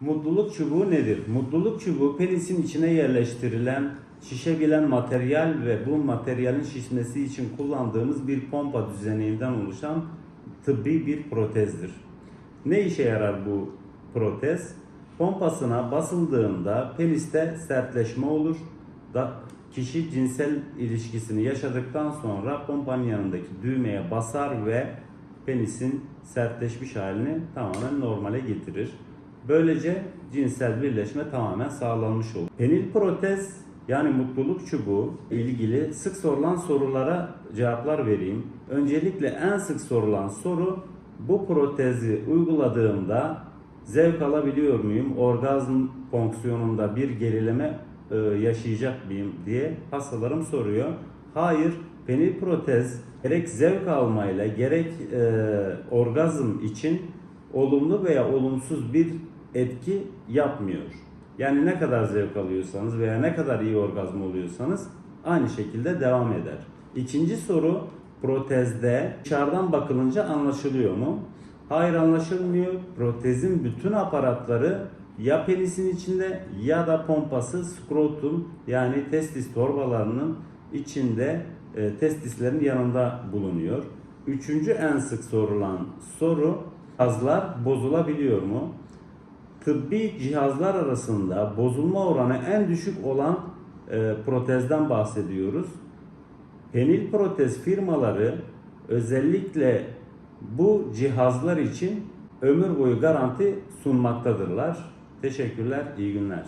Mutluluk çubuğu nedir? Mutluluk çubuğu penisin içine yerleştirilen şişebilen materyal ve bu materyalin şişmesi için kullandığımız bir pompa düzeneğinden oluşan tıbbi bir protezdir. Ne işe yarar bu protez? Pompasına basıldığında peniste sertleşme olur. Da kişi cinsel ilişkisini yaşadıktan sonra pompanın yanındaki düğmeye basar ve penisin sertleşmiş halini tamamen normale getirir. Böylece cinsel birleşme tamamen sağlanmış olur. Penil protez yani mutluluk çubuğu ilgili sık sorulan sorulara cevaplar vereyim. Öncelikle en sık sorulan soru bu protezi uyguladığımda zevk alabiliyor muyum? Orgazm fonksiyonunda bir gerileme e, yaşayacak mıyım diye hastalarım soruyor. Hayır, penil protez gerek zevk almayla gerek e, orgazm için olumlu veya olumsuz bir etki yapmıyor. Yani ne kadar zevk alıyorsanız veya ne kadar iyi orgazm oluyorsanız aynı şekilde devam eder. İkinci soru protezde dışarıdan bakılınca anlaşılıyor mu? Hayır anlaşılmıyor. Protezin bütün aparatları ya penisin içinde ya da pompası skrotum yani testis torbalarının içinde e, testislerin yanında bulunuyor. Üçüncü en sık sorulan soru cihazlar bozulabiliyor mu? Tıbbi cihazlar arasında bozulma oranı en düşük olan e, protezden bahsediyoruz. Penil protez firmaları özellikle bu cihazlar için ömür boyu garanti sunmaktadırlar. Teşekkürler, iyi günler.